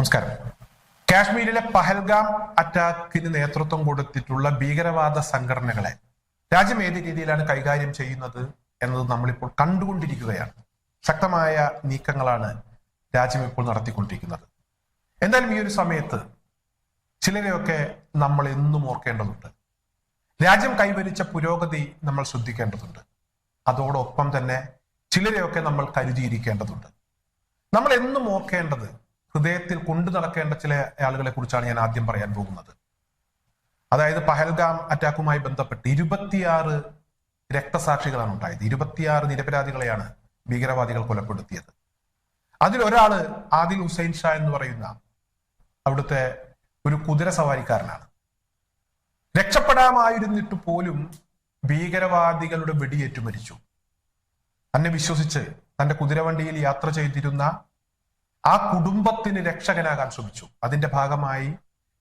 നമസ്കാരം. കാശ്മീരിലെ പഹൽഗാം അറ്റാക്കിന് നേതൃത്വം കൊടുത്തിട്ടുള്ള ഭീകരവാദ സംഘടനകളെ രാജ്യം ഏത് രീതിയിലാണ് കൈകാര്യം ചെയ്യുന്നത് എന്നത് നമ്മളിപ്പോൾ കണ്ടുകൊണ്ടിരിക്കുകയാണ്. ശക്തമായ നീക്കങ്ങളാണ് രാജ്യം ഇപ്പോൾ നടത്തിക്കൊണ്ടിരിക്കുന്നത്. എന്തായാലും ഈ ഒരു സമയത്ത് ചിലരെയൊക്കെ നമ്മൾ എന്നും ഓർക്കേണ്ടതുണ്ട്. രാജ്യം കൈവരിച്ച പുരോഗതി നമ്മൾ ശ്രദ്ധിക്കേണ്ടതുണ്ട്. അതോടൊപ്പം തന്നെ ചിലരെയൊക്കെ നമ്മൾ കരുതിയിരിക്കേണ്ടതുണ്ട്. നമ്മൾ എന്നും ഓർക്കേണ്ടത് ഹൃദയത്തിൽ കൊണ്ടു നടക്കേണ്ട ചില ആളുകളെ കുറിച്ചാണ് ഞാൻ ആദ്യം പറയാൻ പോകുന്നത്. അതായത് പഹൽഗാം അറ്റാക്കുമായി ബന്ധപ്പെട്ട് ഇരുപത്തിയാറ് രക്തസാക്ഷികളാണ് ഉണ്ടായത്. ഇരുപത്തിയാറ് നിരപരാധികളെയാണ് ഭീകരവാദികൾ കൊലപ്പെടുത്തിയത്. അതിലൊരാൾ ആദിൽ ഹുസൈൻ ഷാ എന്ന് പറയുന്ന അവിടുത്തെ ഒരു കുതിര സവാരിക്കാരനാണ്. രക്ഷപ്പെടാമായിരുന്നിട്ട് പോലും ഭീകരവാദികളുടെ വെടിയേറ്റു മരിച്ചു. തന്നെ വിശ്വസിച്ച് തന്റെ കുതിരവണ്ടിയിൽ യാത്ര ചെയ്തിരുന്ന ആ കുടുംബത്തിന് രക്ഷകനാകാൻ ശ്രമിച്ചു. അതിന്റെ ഭാഗമായി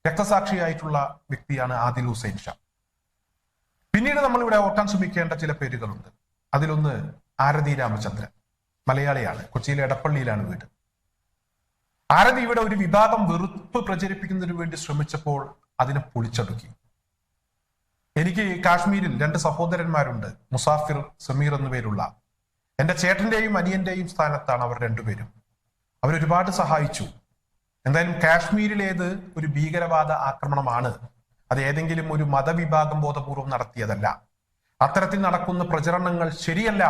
രക്തസാക്ഷിയായിട്ടുള്ള വ്യക്തിയാണ് ആദിൽ ഹുസൈൻ ഷാ. പിന്നീട് നമ്മൾ ഇവിടെ ഓർക്കാൻ ശ്രമിക്കേണ്ട ചില പേരുകളുണ്ട്. അതിലൊന്ന് ആരതി രാമചന്ദ്രൻ മലയാളിയാണ്. കൊച്ചിയിലെ എടപ്പള്ളിയിലാണ് വീട്. ആരതി ഇവിടെ ഒരു വിഭാഗം വെറുപ്പ് പ്രചരിപ്പിക്കുന്നതിനു വേണ്ടി ശ്രമിച്ചപ്പോൾ അതിനെ പൊളിച്ചടുക്കി. എനിക്ക് കാശ്മീരിൽ രണ്ട് സഹോദരന്മാരുണ്ട് മുസാഫിർ സമീർ എന്നുപേരുള്ള എന്റെ ചേട്ടന്റെയും അനിയന്റെയും സ്ഥാനത്താണ് അവർ രണ്ടുപേരും. അവരൊരുപാട് സഹായിച്ചു. എന്തായാലും കാശ്മീരിലേത് ഒരു ഭീകരവാദ ആക്രമണമാണ്. അത് ഏതെങ്കിലും ഒരു മതവിഭാഗം ബോധപൂർവം നടത്തിയതല്ല. അത്തരത്തിൽ നടക്കുന്ന പ്രചരണങ്ങൾ ശരിയല്ല.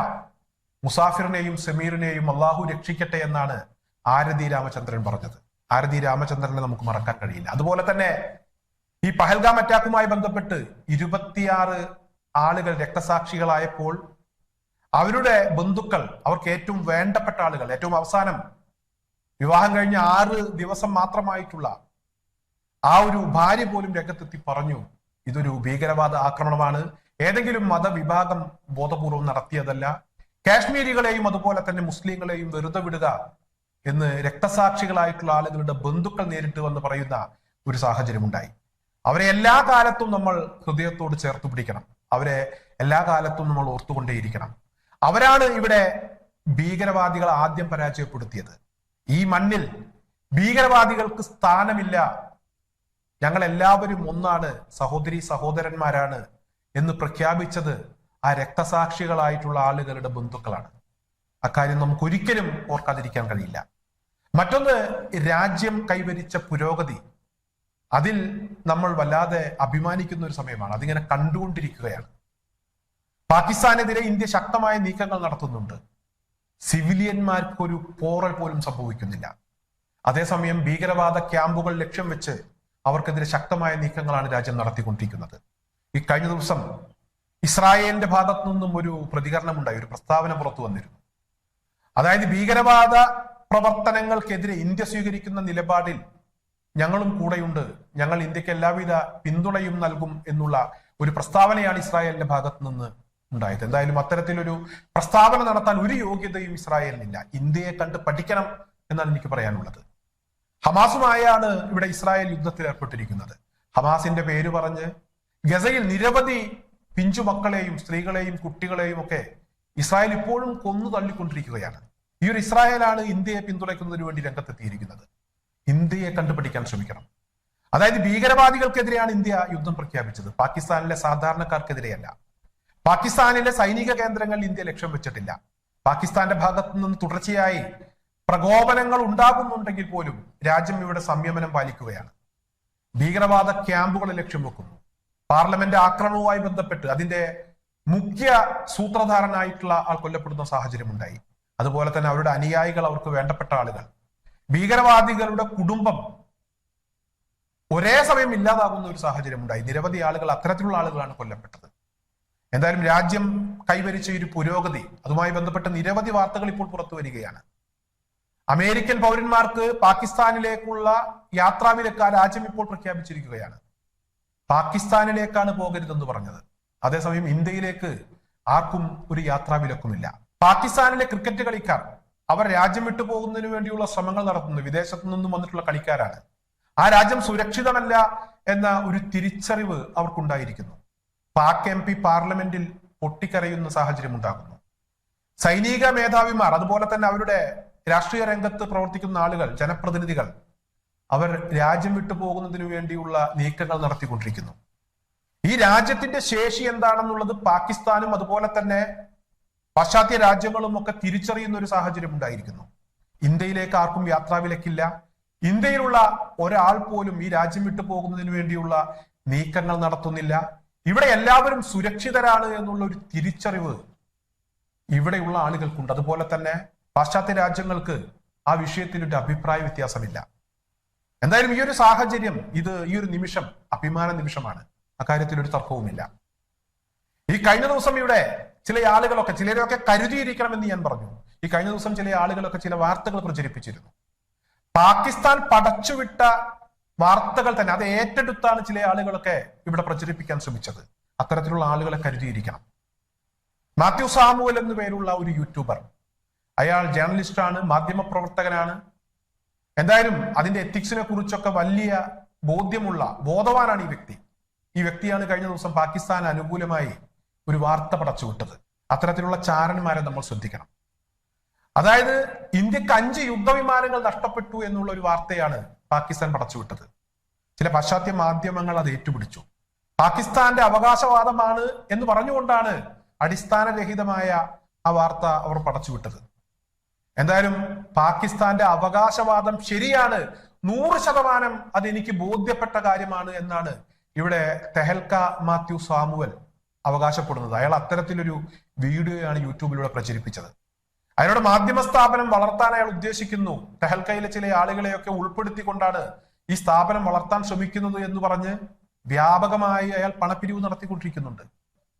മുസാഫിറിനെയും സമീറിനെയും അള്ളാഹു രക്ഷിക്കട്ടെ എന്നാണ് ആരതി രാമചന്ദ്രൻ പറഞ്ഞത്. ആരതി രാമചന്ദ്രനെ നമുക്ക് മറക്കാൻ കഴിയില്ല. അതുപോലെ തന്നെ ഈ പഹൽഗാം അറ്റാക്കുമായി ബന്ധപ്പെട്ട് ഇരുപത്തിയാറ് ആളുകൾ രക്തസാക്ഷികളായപ്പോൾ അവരുടെ ബന്ധുക്കൾ അവർക്ക് ഏറ്റവും വേണ്ടപ്പെട്ട ആളുകൾ ഏറ്റവും അവസാനം വിവാഹം കഴിഞ്ഞ ആറ് ദിവസം മാത്രമായിട്ടുള്ള ആ ഒരു ഭാര്യ പോലും രംഗത്തെത്തി പറഞ്ഞു ഇതൊരു ഭീകരവാദ ആക്രമണമാണ്. ഏതെങ്കിലും മതവിഭാഗം ബോധപൂർവം നടത്തിയതല്ല. കാശ്മീരികളെയും അതുപോലെ തന്നെ മുസ്ലിങ്ങളെയും വെറുതെ വിടുക എന്ന് രക്തസാക്ഷികളായിട്ടുള്ള ആളുകളുടെ ബന്ധുക്കൾ നേരിട്ട് വന്ന് പറയുന്ന ഒരു സാഹചര്യം ഉണ്ടായി അവരെ എല്ലാ കാലത്തും നമ്മൾ ഹൃദയത്തോട് ചേർത്ത് പിടിക്കണം. അവരെ എല്ലാ കാലത്തും നമ്മൾ ഓർത്തുകൊണ്ടേയിരിക്കണം. അവരാണ് ഇവിടെ ഭീകരവാദികൾ ആദ്യം പരാജയപ്പെടുത്തിയത്. ഈ മണ്ണിൽ ഭീകരവാദികൾക്ക് സ്ഥാനമില്ല. ഞങ്ങൾ എല്ലാവരും ഒന്നാണ് സഹോദരി സഹോദരന്മാരാണ് എന്ന് പ്രഖ്യാപിച്ചത് ആ രക്തസാക്ഷികളായിട്ടുള്ള ആളുകളുടെ ബന്ധുക്കളാണ്. അക്കാര്യം നമുക്ക് ഒരിക്കലും ഓർക്കാതിരിക്കാൻ കഴിയില്ല. മറ്റൊന്ന് രാജ്യം കൈവരിച്ച പുരോഗതി. അതിൽ നമ്മൾ വല്ലാതെ അഭിമാനിക്കുന്ന ഒരു സമയമാണ്. അതിങ്ങനെ കണ്ടുകൊണ്ടിരിക്കുകയാണ്. പാകിസ്ഥാനെതിരെ ഇന്ത്യ ശക്തമായ നീക്കങ്ങൾ നടത്തുന്നുണ്ട്. സിവിലിയന്മാർക്ക് ഒരു പോറൽ പോലും സംഭവിക്കുന്നില്ല. അതേസമയം ഭീകരവാദ ക്യാമ്പുകൾ ലക്ഷ്യം വെച്ച് അവർക്കെതിരെ ശക്തമായ നീക്കങ്ങളാണ് രാജ്യം നടത്തിക്കൊണ്ടിരിക്കുന്നത്. ഈ കഴിഞ്ഞ ദിവസം ഇസ്രായേലിന്റെ ഭാഗത്തു നിന്നും ഒരു പ്രതികരണമുണ്ടായി ഒരു പ്രസ്താവന പുറത്തു വന്നിരുന്നു. അതായത് ഭീകരവാദ പ്രവർത്തനങ്ങൾക്കെതിരെ ഇന്ത്യ സ്വീകരിക്കുന്ന നിലപാടിൽ ഞങ്ങളും കൂടെയുണ്ട്. ഞങ്ങൾ ഇന്ത്യയ്ക്ക് എല്ലാവിധ പിന്തുണയും നൽകും എന്നുള്ള ഒരു പ്രസ്താവനയാണ് ഇസ്രായേലിന്റെ ഭാഗത്തു നിന്ന് ഉണ്ടായത്. എന്തായാലും അത്തരത്തിലൊരു പ്രസ്താവന നടത്താൻ ഒരു യോഗ്യതയും ഇസ്രായേലിനില്ല. ഇന്ത്യയെ കണ്ട് പഠിക്കണം എന്നാണ് എനിക്ക് പറയാനുള്ളത്. ഹമാസുമായാണ് ഇവിടെ ഇസ്രായേൽ യുദ്ധത്തിൽ ഏർപ്പെട്ടിരിക്കുന്നത്. ഹമാസിന്റെ പേര് പറഞ്ഞ് ഗസയിൽ നിരവധി പിഞ്ചു മക്കളെയും സ്ത്രീകളെയും കുട്ടികളെയും ഒക്കെ ഇസ്രായേൽ ഇപ്പോഴും കൊന്നു തള്ളിക്കൊണ്ടിരിക്കുകയാണ്. ഈ ഒരു ഇസ്രായേലാണ് ഇന്ത്യയെ പിന്തുണയ്ക്കുന്നതിന് വേണ്ടി രംഗത്തെത്തിയിരിക്കുന്നത്. ഇന്ത്യയെ കണ്ടുപിടിക്കാൻ ശ്രമിക്കണം. അതായത് ഭീകരവാദികൾക്കെതിരെയാണ് ഇന്ത്യ യുദ്ധം പ്രഖ്യാപിച്ചത്. പാകിസ്ഥാനിലെ സാധാരണക്കാർക്കെതിരെയല്ല. പാകിസ്ഥാനിലെ സൈനിക കേന്ദ്രങ്ങൾ ഇന്ത്യ ലക്ഷ്യം വെച്ചിട്ടില്ല. പാകിസ്ഥാന്റെ ഭാഗത്തു നിന്ന് തുടർച്ചയായി പ്രകോപനങ്ങൾ ഉണ്ടാകുന്നുണ്ടെങ്കിൽ പോലും രാജ്യം ഇവിടെ സംയമനം പാലിക്കുകയാണ്. ഭീകരവാദ ക്യാമ്പുകളെ ലക്ഷ്യം വെക്കുന്നു. പാർലമെന്റ് ആക്രമണവുമായി ബന്ധപ്പെട്ട് അതിന്റെ മുഖ്യ സൂത്രധാരനായിട്ടുള്ള ആൾ കൊല്ലപ്പെടുന്ന സാഹചര്യം ഉണ്ടായി അതുപോലെ തന്നെ അവരുടെ അനുയായികൾ അവർക്ക് വേണ്ടപ്പെട്ട ആളുകൾ. ഭീകരവാദികളുടെ കുടുംബം ഒരേ സമയം ഇല്ലാതാകുന്ന ഒരു സാഹചര്യം ഉണ്ടായി നിരവധി ആളുകൾ അത്തരത്തിലുള്ള ആളുകളാണ് കൊല്ലപ്പെട്ടത്. എന്തായാലും രാജ്യം കൈവരിച്ച ഒരു പുരോഗതി അതുമായി ബന്ധപ്പെട്ട നിരവധി വാർത്തകൾ ഇപ്പോൾ പുറത്തു വരികയാണ്. അമേരിക്കൻ പൗരന്മാർക്ക് പാകിസ്ഥാനിലേക്കുള്ള യാത്രാവിലക്ക് ആ രാജ്യം ഇപ്പോൾ പ്രഖ്യാപിച്ചിരിക്കുകയാണ്. പാകിസ്ഥാനിലേക്കാണ് പോകരുതെന്ന് പറഞ്ഞത്. അതേസമയം ഇന്ത്യയിലേക്ക് ആർക്കും ഒരു യാത്രാവിലക്കുമില്ല. പാകിസ്ഥാനിലെ ക്രിക്കറ്റ് കളിക്കാർ അവർ രാജ്യം വിട്ടു പോകുന്നതിന് വേണ്ടിയുള്ള ശ്രമങ്ങൾ നടത്തുന്നു. വിദേശത്തു നിന്നും വന്നിട്ടുള്ള കളിക്കാരാണ്. ആ രാജ്യം സുരക്ഷിതമല്ല എന്ന ഒരു തിരിച്ചറിവ് അവർക്കുണ്ടായിരിക്കുന്നു. പാക് എം പി പാർലമെന്റിൽ പൊട്ടിക്കരയുന്ന സാഹചര്യം ഉണ്ടാകുന്നു. സൈനിക മേധാവിമാർ അതുപോലെ തന്നെ അവരുടെ രാഷ്ട്രീയ രംഗത്ത് പ്രവർത്തിക്കുന്ന ആളുകൾ ജനപ്രതിനിധികൾ അവർ രാജ്യം വിട്ടു പോകുന്നതിനു വേണ്ടിയുള്ള നീക്കങ്ങൾ നടത്തിക്കൊണ്ടിരിക്കുന്നു. ഈ രാജ്യത്തിന്റെ ശേഷി എന്താണെന്നുള്ളത് പാകിസ്ഥാനും അതുപോലെ തന്നെ പാശ്ചാത്യ രാജ്യങ്ങളും ഒക്കെ തിരിച്ചറിയുന്ന ഒരു സാഹചര്യം ഉണ്ടായിരിക്കുന്നു. ഇന്ത്യയിലേക്ക് ആർക്കും യാത്രാവിലക്കില്ല ഇന്ത്യയിലുള്ള ഒരാൾ പോലും ഈ രാജ്യം വിട്ടു പോകുന്നതിന് വേണ്ടിയുള്ള നീക്കങ്ങൾ നടത്തുന്നില്ല. ഇവിടെ എല്ലാവരും സുരക്ഷിതരാണ് എന്നുള്ള ഒരു തിരിച്ചറിവ് ഇവിടെയുള്ള ആളുകൾക്കുണ്ട്. അതുപോലെ തന്നെ പാശ്ചാത്യ രാജ്യങ്ങൾക്ക് ആ വിഷയത്തിൽ ഒരു അഭിപ്രായ വ്യത്യാസമില്ല. എന്തായാലും ഈ ഒരു സാഹചര്യം ഇത് ഈ ഒരു നിമിഷം അഭിമാന നിമിഷമാണ്. അക്കാര്യത്തിൽ ഒരു തർക്കവുമില്ല. ഈ കഴിഞ്ഞ ദിവസം ഇവിടെ ചില ആളുകളൊക്കെ ചിലരെയൊക്കെ കരുതിയിരിക്കണമെന്ന് ഞാൻ പറഞ്ഞു. ഈ കഴിഞ്ഞ ദിവസം ചില ആളുകളൊക്കെ ചില വാർത്തകൾ പ്രചരിപ്പിച്ചിരുന്നു. പാകിസ്ഥാൻ പടച്ചുവിട്ട വാർത്തകൾ തന്നെ അത് ഏറ്റെടുത്താണ് ചില ആളുകളൊക്കെ ഇവിടെ പ്രചരിപ്പിക്കാൻ ശ്രമിച്ചത്. അത്തരത്തിലുള്ള ആളുകളെ കരുതിയിരിക്കണം. മാത്യു സാമുവൽ എന്നു പേരുള്ള ഒരു യൂട്യൂബർ അയാൾ ജേർണലിസ്റ്റാണ് മാധ്യമ പ്രവർത്തകനാണ് എന്തായാലും അതിന്റെ എത്തിക്സിനെ കുറിച്ചൊക്കെ വലിയ ബോധ്യമുള്ള ബോധവാനാണ് ഈ വ്യക്തി. ഈ വ്യക്തിയാണ് കഴിഞ്ഞ ദിവസം പാകിസ്ഥാൻ അനുകൂലമായി ഒരു വാർത്ത പടച്ചുവിട്ടത് അത്തരത്തിലുള്ള ചാരന്മാരെ നമ്മൾ ശ്രദ്ധിക്കണം. അതായത് ഇന്ത്യയ്ക്ക് അഞ്ച് യുദ്ധവിമാനങ്ങൾ നഷ്ടപ്പെട്ടു എന്നുള്ള ഒരു വാർത്തയാണ് പാകിസ്ഥാൻ പടച്ചുവിട്ടത്. ചില പാശ്ചാത്യ മാധ്യമങ്ങൾ അത് ഏറ്റുപിടിച്ചു. പാകിസ്ഥാന്റെ അവകാശവാദമാണ് എന്ന് പറഞ്ഞുകൊണ്ടാണ് അടിസ്ഥാനരഹിതമായ ആ വാർത്ത അവർ പടച്ചുവിട്ടത്. എന്തായാലും പാകിസ്ഥാന്റെ അവകാശവാദം ശരിയാണ്. നൂറ് ശതമാനം അതെനിക്ക് ബോധ്യപ്പെട്ട കാര്യമാണ് എന്നാണ് ഇവിടെ തെഹൽക്ക മാത്യു സാമുവൽ അവകാശപ്പെടുന്നത്. അയാൾ അത്തരത്തിലൊരു വീഡിയോയാണ് യൂട്യൂബിലൂടെ പ്രചരിപ്പിച്ചത്. അയാളുടെ മാധ്യമ സ്ഥാപനം വളർത്താൻ അയാൾ ഉദ്ദേശിക്കുന്നു. തെഹൽക്കയിലെ ചില ആളുകളെയൊക്കെ ഉൾപ്പെടുത്തിക്കൊണ്ടാണ് ഈ സ്ഥാപനം വളർത്താൻ ശ്രമിക്കുന്നത് എന്ന് പറഞ്ഞ് വ്യാപകമായി അയാൾ പണപ്പിരിവ് നടത്തിക്കൊണ്ടിരിക്കുന്നുണ്ട്.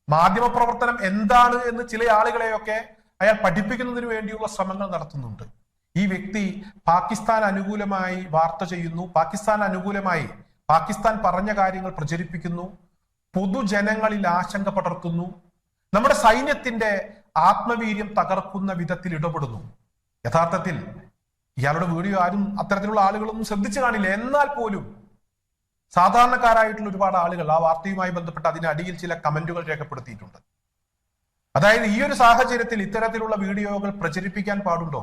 മാധ്യമ പ്രവർത്തനം എന്താണ് എന്ന് ചില ആളുകളെയൊക്കെ അയാൾ പഠിപ്പിക്കുന്നതിന് വേണ്ടിയുള്ള ശ്രമങ്ങൾ നടത്തുന്നുണ്ട്. ഈ വ്യക്തി പാകിസ്ഥാൻ അനുകൂലമായി വാർത്ത ചെയ്യുന്നു. പാകിസ്ഥാൻ അനുകൂലമായി പാകിസ്ഥാൻ പറഞ്ഞ കാര്യങ്ങൾ പ്രചരിപ്പിക്കുന്നു. പൊതുജനങ്ങളിൽ ആശങ്ക പടർത്തുന്നു. നമ്മുടെ സൈന്യത്തിന്റെ ആത്മവീര്യം തകർക്കുന്ന വിധത്തിൽ ഇടപെടുന്നു. യഥാർത്ഥത്തിൽ ഇയാളുടെ വീഡിയോ ആരും അത്തരത്തിലുള്ള ആളുകളൊന്നും ശ്രദ്ധിച്ചു കാണില്ല. എന്നാൽ പോലും സാധാരണക്കാരായിട്ടുള്ള ഒരുപാട് ആളുകൾ ആ വാർത്തയുമായി ബന്ധപ്പെട്ട് അതിനടിയിൽ ചില കമന്റുകൾ രേഖപ്പെടുത്തിയിട്ടുണ്ട്. അതായത് ഈ ഒരു സാഹചര്യത്തിൽ ഇത്തരത്തിലുള്ള വീഡിയോകൾ പ്രചരിപ്പിക്കാൻ പാടുണ്ടോ?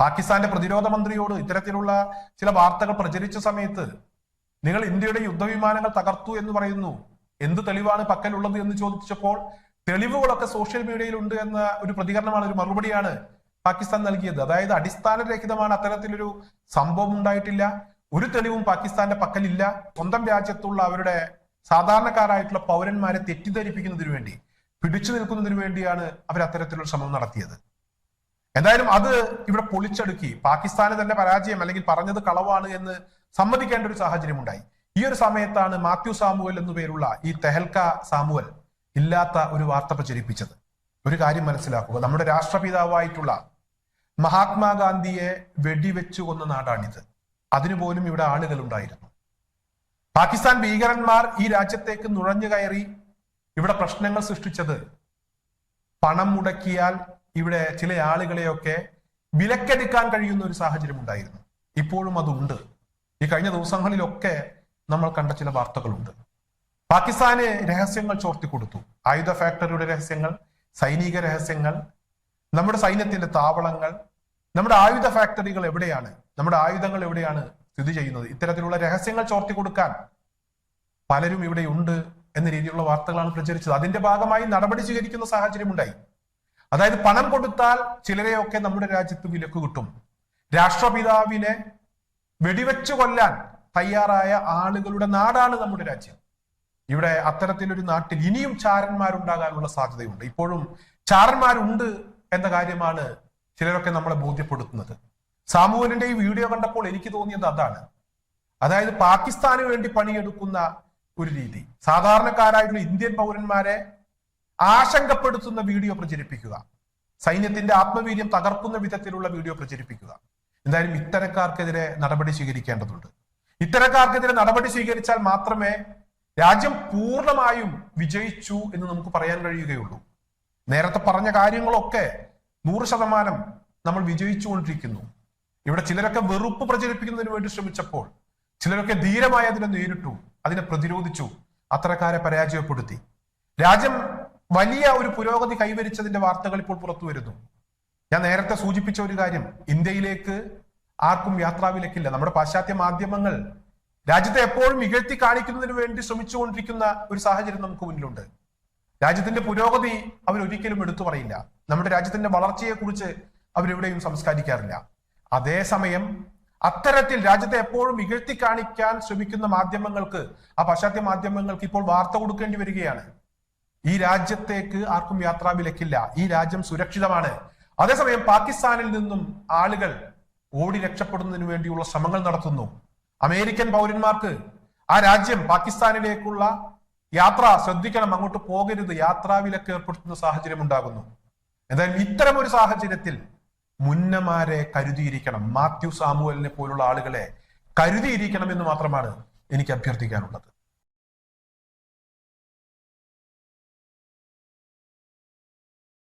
പാകിസ്ഥാന്റെ പ്രതിരോധ മന്ത്രിയോട് ഇത്തരത്തിലുള്ള ചില വാർത്തകൾ പ്രചരിച്ച സമയത്ത് നിങ്ങൾ ഇന്ത്യയുടെ യുദ്ധവിമാനങ്ങൾ തകർത്തു എന്ന് പറയുന്നു. എന്ത് തെളിവാണ് പക്കലുള്ളത് എന്ന് ചോദിച്ചപ്പോൾ തെളിവുകളൊക്കെ സോഷ്യൽ മീഡിയയിൽ ഉണ്ട് എന്ന ഒരു പ്രതികരണമാണ് ഒരു മറുപടിയാണ് പാകിസ്ഥാൻ നൽകിയത്. അതായത് അടിസ്ഥാനരഹിതമാണ് അത്തരത്തിലൊരു സംഭവം ഉണ്ടായിട്ടില്ല. ഒരു തെളിവും പാകിസ്ഥാന്റെ പക്കലില്ല. സ്വന്തം രാജ്യത്തുള്ള അവരുടെ സാധാരണക്കാരായിട്ടുള്ള പൗരന്മാരെ തെറ്റിദ്ധരിപ്പിക്കുന്നതിനു വേണ്ടി പിടിച്ചു നിൽക്കുന്നതിന് വേണ്ടിയാണ് അവർ അത്തരത്തിലൊരു ശ്രമം നടത്തിയത്. എന്തായാലും അത് ഇവിടെ പൊളിച്ചടുക്കി. പാകിസ്ഥാന് തന്നെ പരാജയം അല്ലെങ്കിൽ പറഞ്ഞത് കളവാണ് എന്ന് സമ്മതിക്കേണ്ട ഒരു സാഹചര്യം ഉണ്ടായി ഈ ഒരു സമയത്താണ് മാത്യു സാമുവൽ എന്നു പേരുള്ള ഈ തെഹൽക്ക സാമുവൽ ഇല്ലാത്ത ഒരു വാർത്ത പ്രചരിപ്പിച്ചത്. ഒരു കാര്യം മനസ്സിലാക്കുക. നമ്മുടെ രാഷ്ട്രപിതാവായിട്ടുള്ള മഹാത്മാഗാന്ധിയെ വെടിവെച്ചു കൊന്ന നാടാണിത്. അതിനുപോലും ഇവിടെ ആളുകൾ ഉണ്ടായിരുന്നു പാകിസ്ഥാൻ ഭീകരന്മാർ ഈ രാജ്യത്തേക്ക് നുഴഞ്ഞു കയറി ഇവിടെ പ്രശ്നങ്ങൾ സൃഷ്ടിച്ചത് പണം മുടക്കിയാൽ ഇവിടെ ചില ആളുകളെയൊക്കെ വിലക്കെടുക്കാൻ കഴിയുന്ന ഒരു സാഹചര്യം ഉണ്ടായിരുന്നു. ഇപ്പോഴും അതുണ്ട്. ഈ കഴിഞ്ഞ ദിവസങ്ങളിലൊക്കെ നമ്മൾ കണ്ട ചില വാർത്തകളുണ്ട്. പാകിസ്ഥാന് രഹസ്യങ്ങൾ ചോർത്തി കൊടുത്തു ആയുധ ഫാക്ടറിയുടെ രഹസ്യങ്ങൾ സൈനിക രഹസ്യങ്ങൾ നമ്മുടെ സൈന്യത്തിന്റെ താവളങ്ങൾ നമ്മുടെ ആയുധ ഫാക്ടറികൾ എവിടെയാണ് നമ്മുടെ ആയുധങ്ങൾ എവിടെയാണ് സ്ഥിതി ചെയ്യുന്നത്? ഇത്തരത്തിലുള്ള രഹസ്യങ്ങൾ ചോർത്തി കൊടുക്കാൻ പലരും ഇവിടെ ഉണ്ട് എന്ന രീതിയിലുള്ള വാർത്തകളാണ് പ്രചരിച്ചത്. അതിന്റെ ഭാഗമായി നടപടി സ്വീകരിക്കുന്ന സാഹചര്യം ഉണ്ടായി. അതായത് പണം കൊടുത്താൽ ചിലരെയൊക്കെ നമ്മുടെ രാജ്യത്ത് വിലക്ക് കിട്ടും. രാഷ്ട്രപിതാവിനെ വെടിവെച്ചു കൊല്ലാൻ തയ്യാറായ ആളുകളുടെ നാടാണ് നമ്മുടെ രാജ്യം. ഇവിടെ അത്തരത്തിലൊരു നാട്ടിൽ ഇനിയും ചാരന്മാരുണ്ടാകാനുള്ള സാധ്യതയുണ്ട്. ഇപ്പോഴും ചാരന്മാരുണ്ട് എന്ന കാര്യമാണ് ചിലരൊക്കെ നമ്മളെ ബോധ്യപ്പെടുത്തുന്നത്. സാമൂഹലിന്റെ ഈ വീഡിയോ കണ്ടപ്പോൾ എനിക്ക് തോന്നിയത് അതാണ്. അതായത് പാകിസ്ഥാന് വേണ്ടി പണിയെടുക്കുന്ന ഒരു രീതി. സാധാരണക്കാരായിട്ടുള്ള ഇന്ത്യൻ പൗരന്മാരെ ആശങ്കപ്പെടുത്തുന്ന വീഡിയോ പ്രചരിപ്പിക്കുക. സൈന്യത്തിന്റെ ആത്മവീര്യം തകർക്കുന്ന വിധത്തിലുള്ള വീഡിയോ പ്രചരിപ്പിക്കുക. എന്തായാലും ഇത്തരക്കാർക്കെതിരെ നടപടി സ്വീകരിക്കേണ്ടതുണ്ട്. ഇത്തരക്കാർക്കെതിരെ നടപടി സ്വീകരിച്ചാൽ മാത്രമേ രാജ്യം പൂർണമായും വിജയിച്ചു എന്ന് നമുക്ക് പറയാൻ കഴിയുകയുള്ളൂ. നേരത്തെ പറഞ്ഞ കാര്യങ്ങളൊക്കെ നൂറ് ശതമാനം നമ്മൾ വിജയിച്ചുകൊണ്ടിരിക്കുന്നു. ഇവിടെ ചിലരൊക്കെ വെറുപ്പ് പ്രചരിപ്പിക്കുന്നതിന് വേണ്ടി ശ്രമിച്ചപ്പോൾ ചിലരൊക്കെ ധീരമായി അതിനെ നേരിട്ടു അതിനെ പ്രതിരോധിച്ചു അത്തരക്കാരെ പരാജയപ്പെടുത്തി. രാജ്യം വലിയ ഒരു പുരോഗതി കൈവരിച്ചതിന്റെ വാർത്തകൾ ഇപ്പോൾ പുറത്തു വരുന്നു. ഞാൻ നേരത്തെ സൂചിപ്പിച്ച ഒരു കാര്യം ഇന്ത്യയിലേക്ക് ആർക്കും യാത്രാവിലക്കില്ല. നമ്മുടെ പാശ്ചാത്യ മാധ്യമങ്ങൾ രാജ്യത്തെ എപ്പോഴും ഇകഴ്ത്തി കാണിക്കുന്നതിന് വേണ്ടി ശ്രമിച്ചുകൊണ്ടിരിക്കുന്ന ഒരു സാഹചര്യം നമുക്ക് മുന്നിലുണ്ട്. രാജ്യത്തിന്റെ പുരോഗതി അവരൊരിക്കലും എടുത്തു പറയില്ല. നമ്മുടെ രാജ്യത്തിന്റെ വളർച്ചയെ കുറിച്ച് അവരെവിടെയും സംസ്കാരിക്കാറില്ല അതേസമയം അത്തരത്തിൽ രാജ്യത്തെ എപ്പോഴും ഇകഴ്ത്തി കാണിക്കാൻ ശ്രമിക്കുന്ന മാധ്യമങ്ങൾക്ക് ആ പാശ്ചാത്യ മാധ്യമങ്ങൾക്ക് ഇപ്പോൾ വാർത്ത കൊടുക്കേണ്ടി വരികയാണ്. ഈ രാജ്യത്തേക്ക് ആർക്കും യാത്രാ വിലക്കില്ല ഈ രാജ്യം സുരക്ഷിതമാണ്. അതേസമയം പാകിസ്ഥാനിൽ നിന്നും ആളുകൾ ഓടി രക്ഷപ്പെടുന്നതിന് വേണ്ടിയുള്ള ശ്രമങ്ങൾ നടത്തുന്നു. അമേരിക്കൻ പൗരന്മാർക്ക് ആ രാജ്യം പാകിസ്ഥാനിലേക്കുള്ള യാത്ര ശ്രദ്ധിക്കണം അങ്ങോട്ട് പോകരുത് യാത്രാ വിലക്ക് ഏർപ്പെടുത്തുന്ന സാഹചര്യം ഉണ്ടാകുന്നു. എന്തായാലും ഇത്തരം ഒരു സാഹചര്യത്തിൽ മുന്നമാരെ കരുതിയിരിക്കണം. മാത്യു സാമുവലിനെ പോലുള്ള ആളുകളെ കരുതിയിരിക്കണം എന്ന് മാത്രമാണ് എനിക്ക് അഭ്യർത്ഥിക്കാനുള്ളത്.